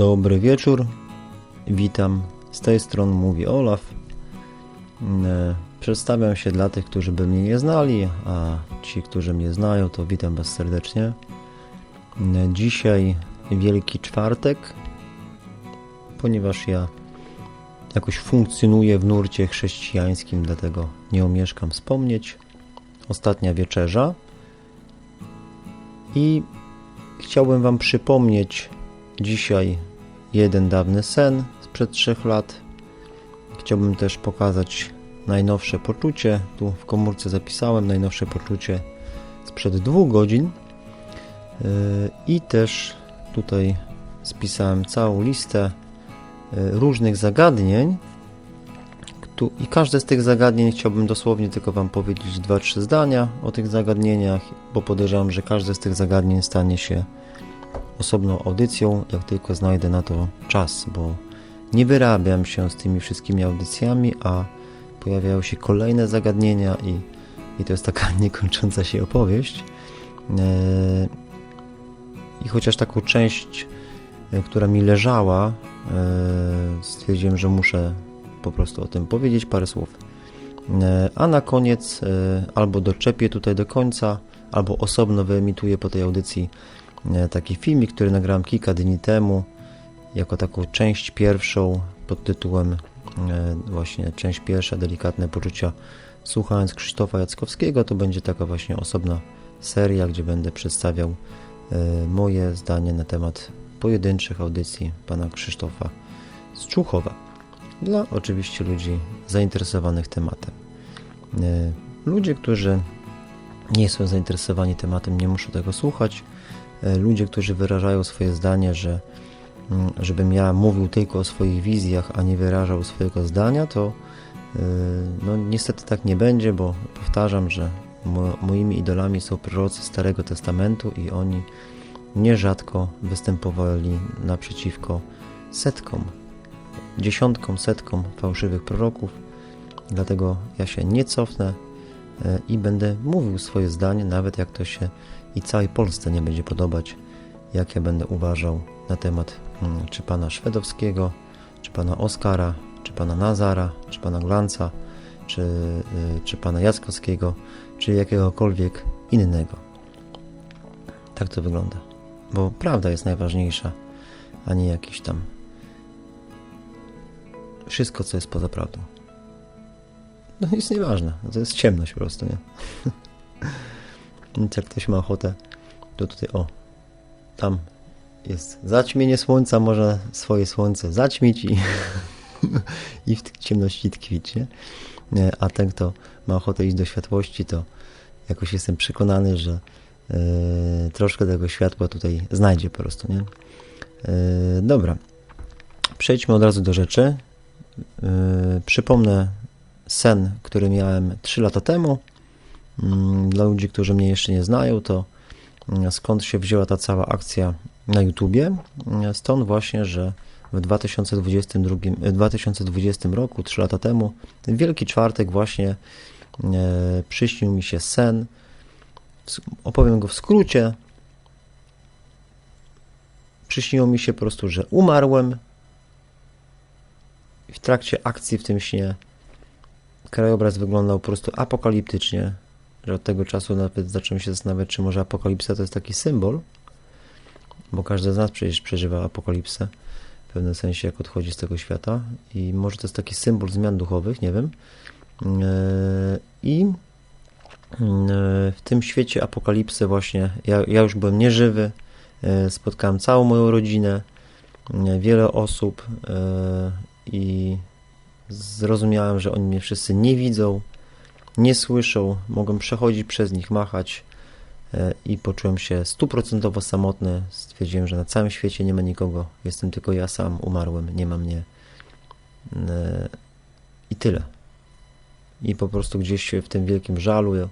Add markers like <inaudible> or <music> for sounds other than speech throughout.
Dobry wieczór. Witam. Z tej strony mówi Olaf. E, Przedstawiam się dla tych, którzy by mnie nie znali, a ci, którzy mnie znają, to witam Was serdecznie. E, Dzisiaj Wielki Czwartek, ponieważ ja jakoś funkcjonuję w nurcie chrześcijańskim, dlatego nie omieszkam wspomnieć. Ostatnia wieczerza. I chciałbym Wam przypomnieć dzisiaj jeden dawny sen sprzed trzech lat. Chciałbym też pokazać najnowsze poczucie. Tu w komórce zapisałem najnowsze poczucie sprzed dwóch godzin. Yy, I też tutaj spisałem całą listę yy, różnych zagadnień. I każde z tych zagadnień chciałbym dosłownie tylko Wam powiedzieć dwa, trzy zdania o tych zagadnieniach, bo podejrzewam, że każde z tych zagadnień stanie się osobną audycją, jak tylko znajdę na to czas, bo nie wyrabiam się z tymi wszystkimi audycjami, a pojawiają się kolejne zagadnienia i, i to jest taka <laughs> niekończąca się opowieść. Eee, I chociaż taką część, e, która mi leżała, e, stwierdziłem, że muszę po prostu o tym powiedzieć parę słów. E, A na koniec e, albo doczepię tutaj do końca, albo osobno wyemituję po tej audycji e, taki filmik, który nagrałem kilka dni temu, jako taką część pierwszą pod tytułem e, właśnie część pierwsza, delikatne poczucia słuchając Krzysztofa Jackowskiego, to będzie taka właśnie osobna seria, gdzie będę przedstawiał e, moje zdanie na temat pojedynczych audycji pana Krzysztofa z Czuchowa. Dla oczywiście ludzi zainteresowanych tematem. E, Ludzie, którzy nie są zainteresowani tematem, nie muszą tego słuchać. E, Ludzie, którzy wyrażają swoje zdanie, że mm, żebym ja mówił tylko o swoich wizjach, a nie wyrażał swojego zdania, to yy, no niestety tak nie będzie, bo powtarzam, że mo moimi idolami są prorocy Starego Testamentu i oni nierzadko występowali naprzeciwko setkom, dziesiątkom, setkom fałszywych proroków. Dlatego ja się nie cofnę e, i będę mówił swoje zdanie, nawet jak to się i całej Polsce nie będzie podobać, jak ja będę uważał na temat mm, czy pana Szwedowskiego, czy pana Oskara, czy pana Nazara, czy pana Glanca, czy, y, czy pana Jackowskiego, czy jakiegokolwiek innego. Tak to wygląda. Bo prawda jest najważniejsza, a nie jakiś tam wszystko, co jest poza prawdą. No jest nieważne. To jest ciemność po prostu, nie? <laughs> Jak ktoś ma ochotę, to tutaj o, tam jest zaćmienie słońca, można swoje słońce zaćmić i, <laughs> i w ciemności tkwić, nie? Nie, A ten, kto ma ochotę iść do światłości, to jakoś jestem przekonany, że e, troszkę tego światła tutaj znajdzie po prostu, nie? E, dobra, przejdźmy od razu do rzeczy. E, przypomnę sen, który miałem 3 lata temu. Mm, Dla ludzi, którzy mnie jeszcze nie znają, to mm, skąd się wzięła ta cała akcja na YouTubie? Mm, Stąd właśnie, że w 2022, e, 2020 roku, 3 lata temu, Wielki Czwartek właśnie e, przyśnił mi się sen. Opowiem go w skrócie. Przyśniło mi się po prostu, że umarłem. W trakcie akcji w tym śnie krajobraz wyglądał po prostu apokaliptycznie, że od tego czasu nawet zacząłem się zastanawiać, czy może apokalipsa to jest taki symbol, bo każdy z nas przecież przeżywa apokalipsę w pewnym sensie, jak odchodzi z tego świata i może to jest taki symbol zmian duchowych, nie wiem. Eee, I eee, w tym świecie apokalipsy właśnie, ja, ja już byłem nieżywy, eee, spotkałem całą moją rodzinę, wiele osób i zrozumiałem, że oni mnie wszyscy nie widzą, nie słyszą, mogą przechodzić przez nich, machać e, i poczułem się stuprocentowo samotny. Stwierdziłem, że na całym świecie nie ma nikogo, jestem tylko ja sam, umarłem, nie ma mnie E, i tyle. I po prostu gdzieś w tym wielkim żalu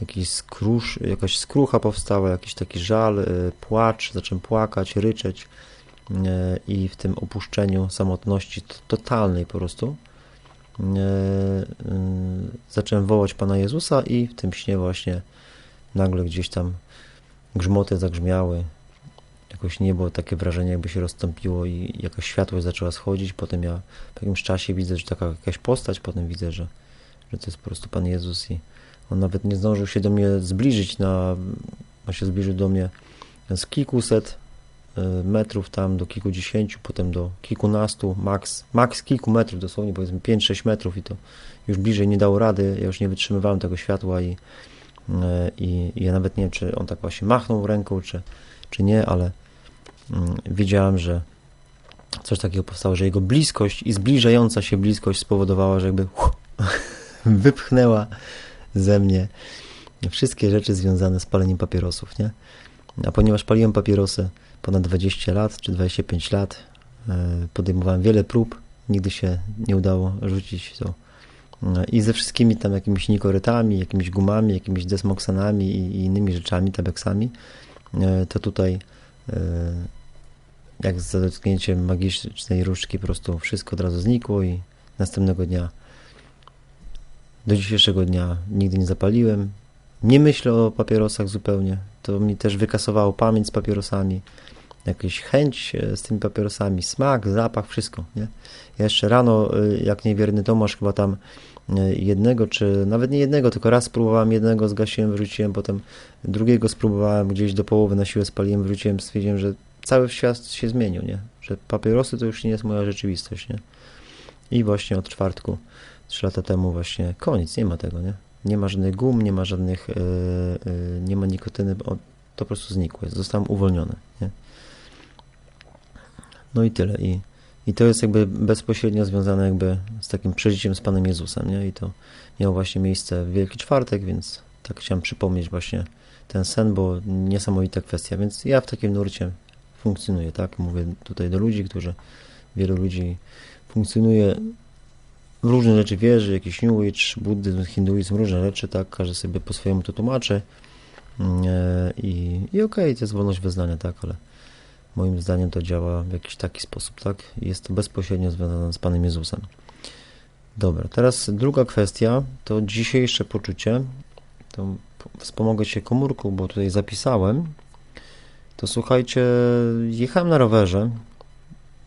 jakiś skrusz, jakaś skrucha powstała, jakiś taki żal, e, płacz, zacząłem płakać, ryczeć i w tym opuszczeniu samotności totalnej po prostu zacząłem wołać Pana Jezusa i w tym śnie właśnie nagle gdzieś tam grzmoty zagrzmiały, jak jakoś niebo, takie wrażenie jakby się rozstąpiło i jakaś światłość zaczęła schodzić, potem ja w jakimś czasie widzę, że taka jakaś postać, potem widzę, że, że to jest po prostu Pan Jezus i on nawet nie zdążył się do mnie zbliżyć na, on się zbliżył do mnie z kilkuset y, metrów tam do kilkudziesięciu, potem do kilkunastu, max, max kilku metrów dosłownie, powiedzmy 5-6 metrów i to już bliżej nie dało rady, ja już nie wytrzymywałem tego światła i, y, i, i ja nawet nie wiem, czy on tak właśnie machnął ręką, czy, czy nie, ale mm, wiedziałem, że coś takiego powstało, że jego bliskość i zbliżająca się bliskość spowodowała, że jakby <laughs> wypchnęła ze mnie wszystkie rzeczy związane z paleniem papierosów, nie? A ponieważ paliłem papierosy ponad 20 lat czy 25 lat, e, podejmowałem wiele prób, nigdy się nie udało rzucić to. E, I ze wszystkimi tam jakimiś nikorytami, jakimiś gumami, jakimiś desmoksanami i innymi rzeczami, tabeksami, e, to tutaj jak za dotknięciem magicznej różdżki po prostu wszystko od razu znikło i następnego dnia do dzisiejszego dnia nigdy nie zapaliłem. Nie myślę o papierosach zupełnie. To mi też wykasowało pamięć z papierosami. Jakaś chęć e, z tymi papierosami, smak, zapach, wszystko. Nie? Ja jeszcze rano, e, jak niewierny Tomasz, chyba tam e, jednego, czy nawet nie jednego, tylko raz spróbowałem jednego, zgasiłem, wyrzuciłem, potem drugiego spróbowałem, gdzieś do połowy na siłę spaliłem, wyrzuciłem, stwierdziłem, że cały świat się zmienił, nie? że papierosy to już nie jest moja rzeczywistość. Nie? I właśnie od czwartku 3 lata temu właśnie koniec, nie ma tego, nie? Nie ma żadnych gum, nie ma żadnych, yy, yy, nie ma nikotyny, to po prostu znikło, zostałem uwolniony, nie? No i tyle. I, I to jest jakby bezpośrednio związane jakby z takim przeżyciem z Panem Jezusem, nie? I to miało właśnie miejsce w Wielki Czwartek, więc tak chciałem przypomnieć właśnie ten sen, bo niesamowita kwestia, więc ja w takim nurcie funkcjonuję, tak? Mówię tutaj do ludzi, którzy, wielu ludzi funkcjonuje różne rzeczy wierzy, jakiś New Age, buddyzm, hinduizm, różne rzeczy, tak, każdy sobie po swojemu to tłumaczy. Mm, e, i, i okej, okay, to jest wolność wyznania, tak, ale moim zdaniem to działa w jakiś taki sposób, tak, jest to bezpośrednio związane z Panem Jezusem. Dobra, teraz druga kwestia, to dzisiejsze poczucie, to wspomogę się komórką, bo tutaj zapisałem, to słuchajcie, jechałem na rowerze,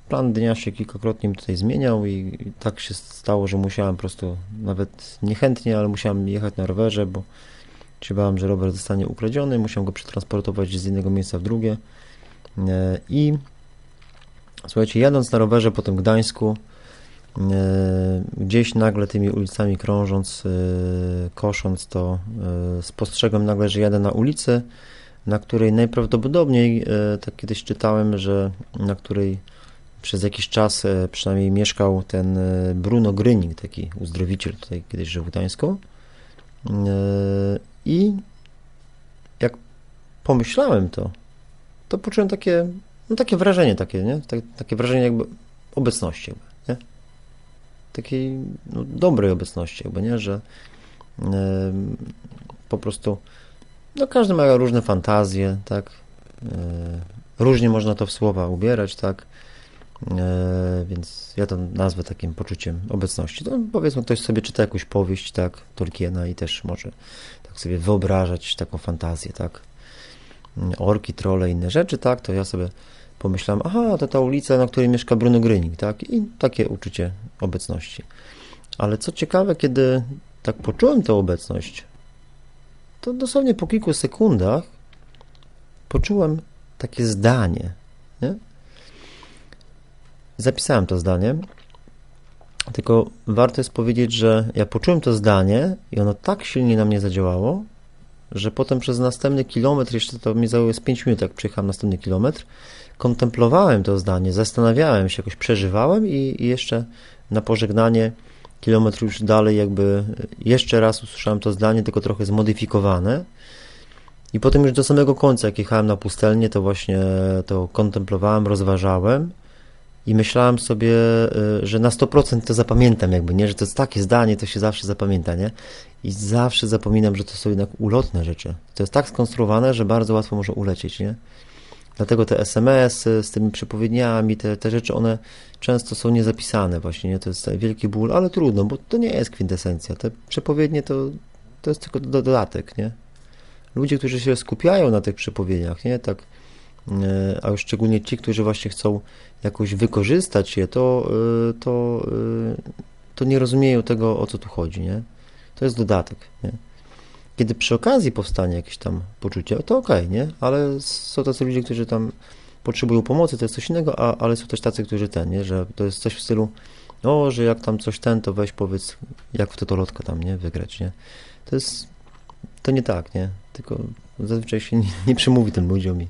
plan dnia się kilkakrotnie tutaj zmieniał i tak się stało, że musiałem po prostu, nawet niechętnie, ale musiałem jechać na rowerze, bo się bałem, że rower zostanie ukradziony, musiałem go przetransportować z jednego miejsca w drugie. E, i słuchajcie, jadąc na rowerze po tym Gdańsku, e, gdzieś nagle tymi ulicami krążąc, e, kosząc to, spostrzegłem nagle, że jadę na ulicy, na której najprawdopodobniej, tak kiedyś czytałem, że na której przez jakiś czas e, przynajmniej mieszkał ten e, Bruno Gryning, taki uzdrowiciel tutaj kiedyś żył w Gdańsku. E, I jak pomyślałem to, to poczułem takie, no takie wrażenie takie, nie? takie wrażenie jakby obecności, jakby, nie? Takiej no, dobrej obecności, jakby, nie? Że po prostu no każdy ma różne fantazje, tak? różnie można to w słowa ubierać, tak? E, więc ja to nazwę takim poczuciem obecności. To powiedzmy, ktoś sobie czyta jakąś powieść, tak, Tolkiena i też może tak sobie wyobrażać taką fantazję, tak, orki, trole, inne rzeczy, tak, to ja sobie pomyślałem, aha, to ta ulica, na której mieszka Bruno Gryning, tak, i takie uczucie obecności. Ale co ciekawe, kiedy tak poczułem tę obecność, to dosłownie po kilku sekundach poczułem takie zdanie, nie? Zapisałem to zdanie, tylko warto jest powiedzieć, że ja poczułem to zdanie i ono tak silnie na mnie zadziałało, że potem przez następny kilometr, jeszcze to mi zajęło z 5 minut, jak przejechałem następny kilometr, kontemplowałem to zdanie, zastanawiałem się, jakoś przeżywałem i, i jeszcze na pożegnanie kilometr już dalej jakby jeszcze raz usłyszałem to zdanie, tylko trochę zmodyfikowane. I potem już do samego końca, jak jechałem na pustelnię, to właśnie to kontemplowałem, rozważałem i myślałem sobie, y, że na 100% to zapamiętam jakby, nie? Że to jest takie zdanie, to się zawsze zapamięta, nie? I zawsze zapominam, że to są jednak ulotne rzeczy. To jest tak skonstruowane, że bardzo łatwo może ulecieć, nie? Dlatego te SMS z tymi przepowiedniami, te, te rzeczy, one często są niezapisane właśnie, nie? To jest wielki ból, ale trudno, bo to nie jest kwintesencja. Te przepowiednie to, to jest tylko dodatek, nie? Ludzie, którzy się skupiają na tych przepowiedniach, nie? Tak a już szczególnie ci, którzy właśnie chcą jakoś wykorzystać je, to, e, to, e, to nie rozumieją tego, o co tu chodzi, nie? To jest dodatek, nie? Kiedy przy okazji powstanie jakieś tam poczucie, to okej, nie? Ale są tacy ludzie, którzy tam potrzebują pomocy, to jest coś innego, a, ale są też tacy, którzy ten, nie? Że to jest coś w stylu, o, że jak tam coś ten, to weź powiedz, jak w totolotka tam, nie? Wygrać, nie? To jest, to nie tak, nie? Tylko zazwyczaj się <laughs> nie, nie przemówi tym ludziom i,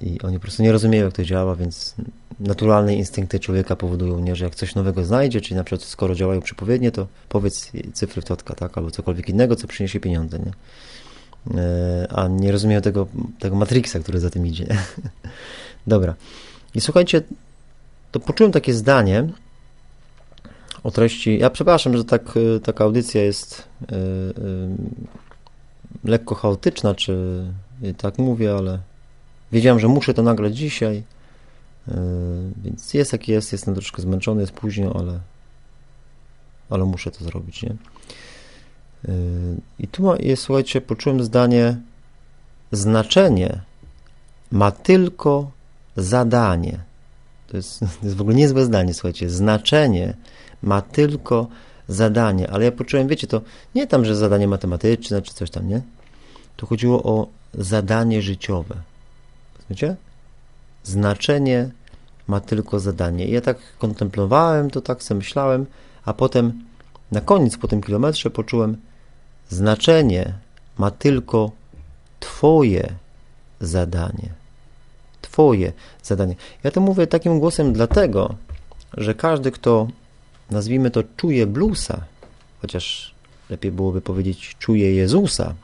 i oni po prostu nie rozumieją, jak to działa, więc naturalne instynkty człowieka powodują, nie, że jak coś nowego znajdzie, czyli na przykład skoro działają przepowiednie, to powiedz cyfry totka, tak, albo cokolwiek innego, co przyniesie pieniądze, nie? Yy, a nie rozumieją tego, tego Matrixa, który za tym idzie. <laughs> Dobra. I słuchajcie, to poczułem takie zdanie o treści. Ja przepraszam, że tak, taka audycja jest yy, yy, lekko chaotyczna, czy tak mówię, ale wiedziałem, że muszę to nagrać dzisiaj, yy, więc jest jak jest, jestem troszkę zmęczony, jest późno, ale, ale muszę to zrobić, nie? Yy, I tu jest, słuchajcie, poczułem zdanie, znaczenie ma tylko zadanie. To jest, <laughs> to jest w ogóle niezłe zdanie, słuchajcie. Znaczenie ma tylko zadanie, ale ja poczułem, wiecie, to nie tam, że zadanie matematyczne czy coś tam, nie? To chodziło o zadanie życiowe. Wiecie? Znaczenie ma tylko zadanie. Ja tak kontemplowałem, to tak sobie myślałem, a potem na koniec po tym kilometrze poczułem, znaczenie ma tylko Twoje zadanie. Twoje zadanie. Ja to mówię takim głosem dlatego, że każdy, kto nazwijmy to czuje bluesa, chociaż lepiej byłoby powiedzieć czuje Jezusa,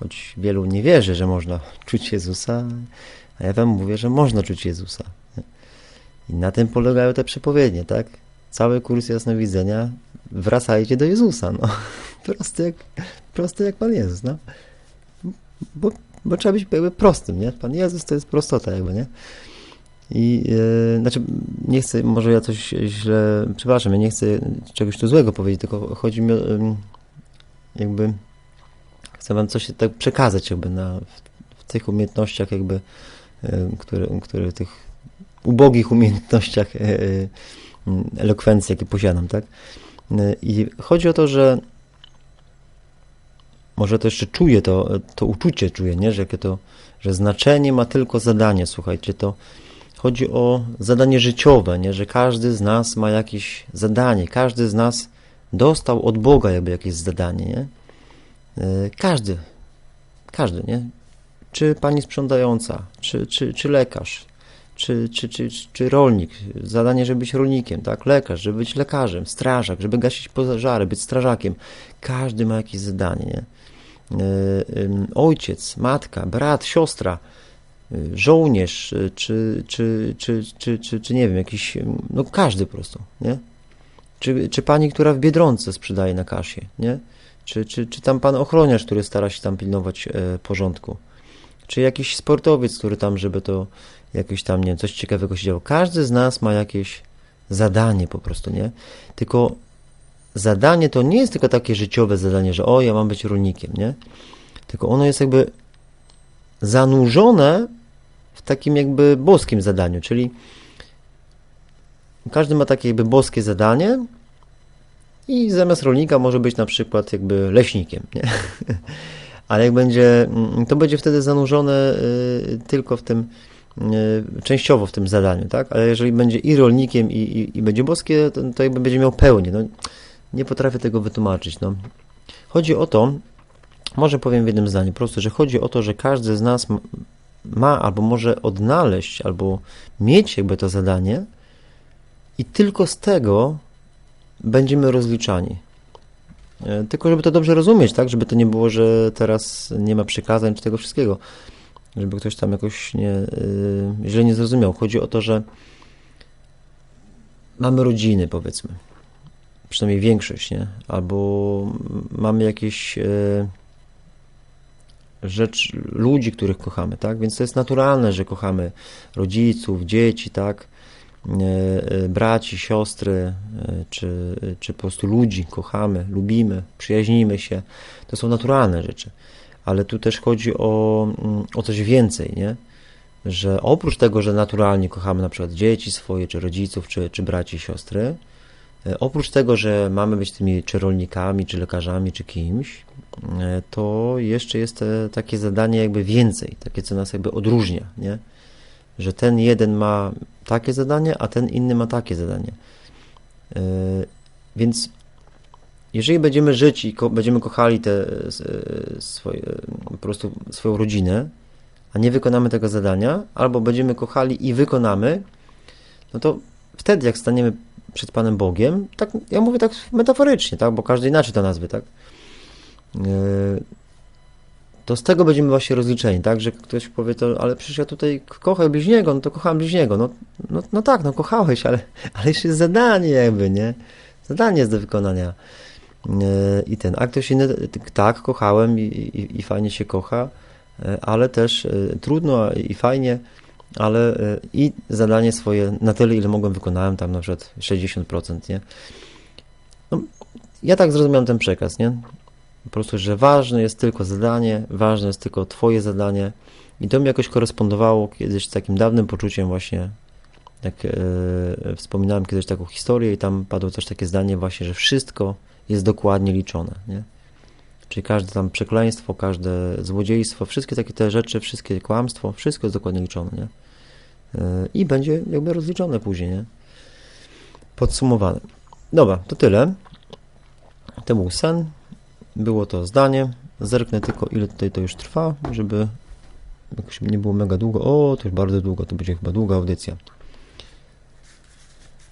choć wielu nie wierzy, że można czuć Jezusa, a ja wam mówię, że można czuć Jezusa. I na tym polegają te przepowiednie, tak? Cały kurs jasnowidzenia wracajcie do Jezusa, no. <laughs> Prosty jak, prosty jak Pan Jezus, no. Bo, bo trzeba być jakby prostym, nie? Pan Jezus to jest prostota jakby, nie? I yy, znaczy, nie chcę, może ja coś źle, przepraszam, ja nie chcę czegoś tu złego powiedzieć, tylko chodzi mi o, jakby, chcę wam coś tak przekazać jakby na, w, w tych umiejętnościach jakby, yy, które, które tych ubogich umiejętnościach elokwencji, jakie posiadam, tak? I chodzi o to, że może to jeszcze czuję to, to uczucie czuję, nie? Że jakie to, że znaczenie ma tylko zadanie, słuchajcie, to chodzi o zadanie życiowe, nie? Że każdy z nas ma jakieś zadanie, każdy z nas dostał od Boga jakby jakieś zadanie, nie? Każdy, każdy, nie? Czy pani sprzątająca, czy, czy, czy lekarz, czy, czy, czy, czy rolnik, zadanie, żeby być rolnikiem, tak? Lekarz, żeby być lekarzem, strażak, żeby gasić pożary, być strażakiem. Każdy ma jakieś zadanie, nie? Ojciec, matka, brat, siostra, żołnierz, czy, czy, czy, czy, czy, czy nie wiem, jakiś, no każdy po prostu, nie? Czy, czy pani, która w Biedronce sprzedaje na kasie, nie? Czy, czy, czy tam pan ochroniarz, który stara się tam pilnować e, porządku? Czy jakiś sportowiec, który tam, żeby to jakoś tam, nie wiem, coś ciekawego się działo. Każdy z nas ma jakieś zadanie po prostu, nie? Tylko zadanie to nie jest tylko takie życiowe zadanie, że o, ja mam być rolnikiem, nie? Tylko ono jest jakby zanurzone w takim jakby boskim zadaniu, czyli każdy ma takie jakby boskie zadanie i zamiast rolnika może być na przykład jakby leśnikiem, nie? <laughs> Ale jak będzie, to będzie wtedy zanurzone y, tylko w tym E, częściowo w tym zadaniu, tak? Ale jeżeli będzie i rolnikiem, i, i, i będzie boskie, to, to, jakby będzie miał pełnię. No, nie potrafię tego wytłumaczyć. No. Chodzi o to, może powiem w jednym zdaniu, po prostu, że chodzi o to, że każdy z nas ma albo może odnaleźć, albo mieć jakby to zadanie i tylko z tego będziemy rozliczani. E, tylko żeby to dobrze rozumieć, tak? Żeby to nie było, że teraz nie ma przykazań czy tego wszystkiego żeby ktoś tam jakoś nie, yy, źle nie zrozumiał. Chodzi o to, że mamy rodziny, powiedzmy, przynajmniej większość, nie? Albo mamy jakieś yy, rzecz, ludzi, których kochamy, tak? Więc to jest naturalne, że kochamy rodziców, dzieci, tak? Yy, braci, siostry, yy, czy, czy po prostu ludzi kochamy, lubimy, przyjaźnimy się. To są naturalne rzeczy ale tu też chodzi o, mm, o coś więcej, nie? że oprócz tego, że naturalnie kochamy na przykład dzieci swoje, czy rodziców, czy, czy braci siostry, e, oprócz tego, że mamy być tymi czy rolnikami, czy lekarzami, czy kimś, e, to jeszcze jest e, takie zadanie jakby więcej, takie co nas jakby odróżnia, nie? Że ten jeden ma takie zadanie, a ten inny ma takie zadanie. E, Więc jeżeli będziemy żyć i ko- będziemy kochali te e, e, swoje, po prostu swoją rodzinę, a nie wykonamy tego zadania, albo będziemy kochali i wykonamy, no to wtedy jak staniemy przed Panem Bogiem, tak, ja mówię tak metaforycznie, tak, bo każdy inaczej to nazwy, tak, to z tego będziemy właśnie rozliczeni, tak, że ktoś powie to, ale przecież ja tutaj kocham bliźniego, no to kocham bliźniego, no, no, no tak, no kochałeś, ale, <laughs> ale jeszcze jest zadanie jakby, nie, zadanie jest do wykonania Yy, i ten, a ktoś inny, tak, kochałem i, i, i fajnie się kocha, yy, ale też yy, trudno i fajnie, ale i zadanie swoje na tyle, ile mogłem, wykonałem tam na przykład 60%, nie? No, ja tak zrozumiałem ten przekaz, nie? Po prostu, że ważne jest tylko zadanie, ważne jest tylko twoje zadanie i to mi jakoś korespondowało kiedyś z takim dawnym poczuciem właśnie, jak e, wspominałem kiedyś taką historię i tam padło też takie zdanie właśnie, że wszystko jest dokładnie liczone, nie? Czyli każde tam przekleństwo, każde złodziejstwo, wszystkie takie te rzeczy, wszystkie kłamstwo, wszystko jest dokładnie liczone, nie? E, I będzie jakby rozliczone później, nie? Podsumowane. Dobra, to tyle. To był sen. Było to zdanie. Zerknę tylko, ile tutaj to już trwa, żeby jakoś nie było mega długo. O, to już bardzo długo, to będzie chyba długa audycja.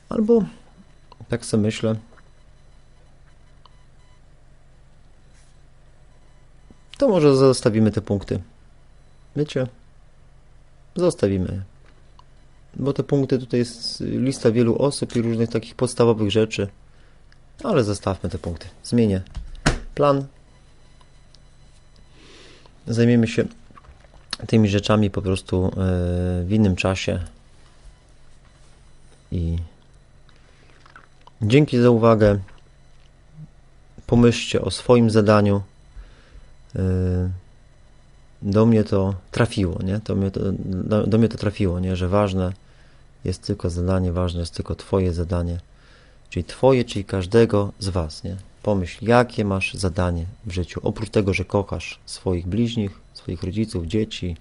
Albo, tak sobie myślę, to może zostawimy te punkty. Wiecie? Zostawimy. Bo te punkty tutaj jest lista wielu osób i różnych takich podstawowych rzeczy. Ale zostawmy te punkty. Zmienię plan. Zajmiemy się tymi rzeczami po prostu e, w innym czasie. I dzięki za uwagę. Pomyślcie o swoim zadaniu. E, Do mnie to trafiło, nie? To mnie to, do, do mnie to trafiło, nie? Że ważne jest tylko zadanie, ważne jest tylko Twoje zadanie. Czyli Twoje, czyli każdego z Was, nie? Pomyśl, jakie masz zadanie w życiu. Oprócz tego, że kochasz swoich bliźnich, swoich rodziców, dzieci,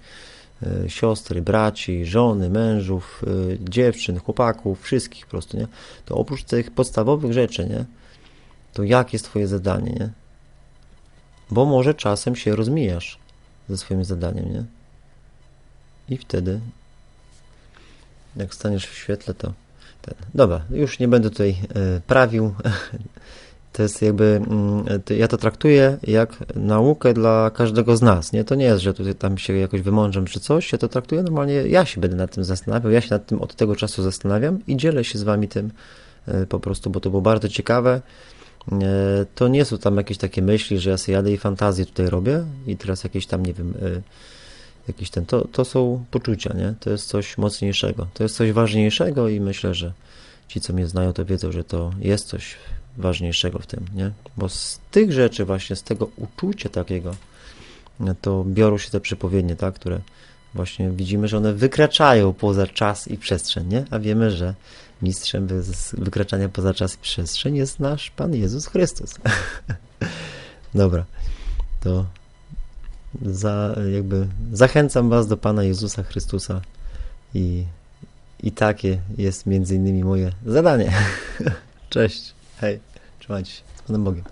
y, siostry, braci, żony, mężów, y, dziewczyn, chłopaków, wszystkich po prostu, nie? To oprócz tych podstawowych rzeczy, nie? To jakie jest Twoje zadanie, nie? Bo może czasem się rozmijasz ze swoim zadaniem, nie? I wtedy, jak staniesz w świetle, to ten. Dobra, już nie będę tutaj e, prawił. <laughs> To jest jakby, mm, ja to traktuję jak naukę dla każdego z nas, nie? To nie jest, że tutaj tam się jakoś wymądrzam czy coś, ja to traktuję normalnie, ja się będę nad tym zastanawiał, ja się nad tym od tego czasu zastanawiam i dzielę się z wami tym e, po prostu, bo to było bardzo ciekawe. E, To nie są tam jakieś takie myśli, że ja sobie jadę i fantazję tutaj robię i teraz jakieś tam, nie wiem, e, jakiś ten, to, to są poczucia, nie? To jest coś mocniejszego, to jest coś ważniejszego i myślę, że ci, co mnie znają, to wiedzą, że to jest coś ważniejszego w tym, nie? Bo z tych rzeczy właśnie, z tego uczucia takiego, to biorą się te przepowiednie, tak? Które właśnie widzimy, że one wykraczają poza czas i przestrzeń, nie? A wiemy, że mistrzem wykraczania poza czas i przestrzeń jest nasz Pan Jezus Chrystus. <laughs> Dobra, to za, jakby zachęcam Was do Pana Jezusa Chrystusa i, i takie jest między innymi moje zadanie. <laughs> Cześć, hej, trzymajcie się, z Panem Bogiem.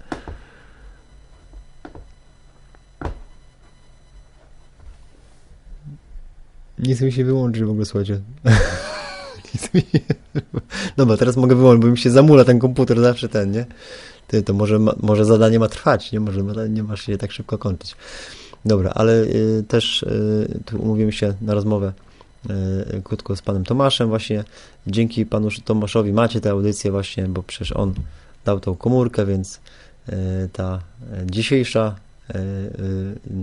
Nic mi się wyłączy w ogóle, słuchajcie. <laughs> Mi się... Dobra, teraz mogę wyłączyć, bo mi się zamula ten komputer zawsze ten, nie? Ty, to może, może zadanie ma trwać, nie? Może nie ma się tak szybko kończyć. Dobra, ale y, też y, tu umówimy się na rozmowę krótko z panem Tomaszem właśnie. Dzięki panu Tomaszowi macie tę audycję właśnie, bo przecież on dał tą komórkę, więc y, ta y, dzisiejsza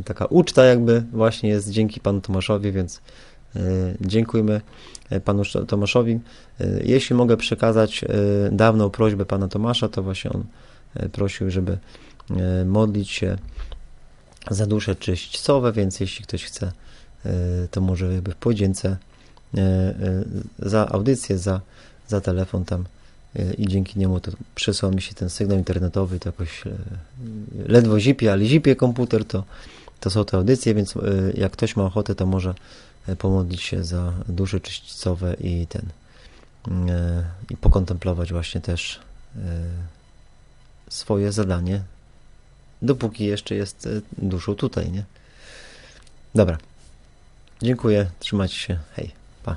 taka uczta jakby właśnie jest dzięki panu Tomaszowi, więc dziękujemy panu Sz- Tomaszowi. Jeśli mogę przekazać dawną prośbę pana Tomasza, to właśnie on prosił, żeby modlić się za dusze czyśćcowe, więc jeśli ktoś chce e, to może jakby w podzięce e, e, za audycję, za, za telefon tam e, i dzięki niemu to przesłał mi się ten sygnał internetowy, to jakoś e, ledwo zipie, ale zipie komputer, to, to są te audycje, więc e, jak ktoś ma ochotę, to może e, pomodlić się za dusze czyścicowe i ten e, i pokontemplować właśnie też e, swoje zadanie, dopóki jeszcze jest e, duszą tutaj, nie? Dobra. Dziękuję, trzymajcie się, hej, pa.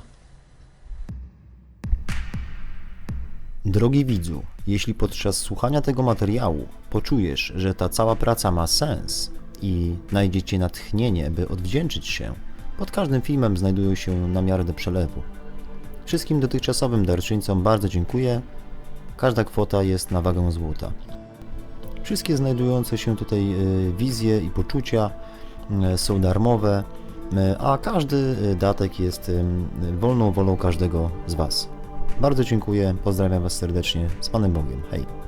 Drogi widzu, jeśli podczas słuchania tego materiału poczujesz, że ta cała praca ma sens i znajdziecie natchnienie, by odwdzięczyć się, pod każdym filmem znajdują się namiary do przelewu. Wszystkim dotychczasowym darczyńcom bardzo dziękuję. Każda kwota jest na wagę złota. Wszystkie znajdujące się tutaj e, wizje i poczucia e, są darmowe, a każdy e, datek jest wolną wolą każdego z Was. Bardzo dziękuję, pozdrawiam Was serdecznie, z Panem Bogiem, hej.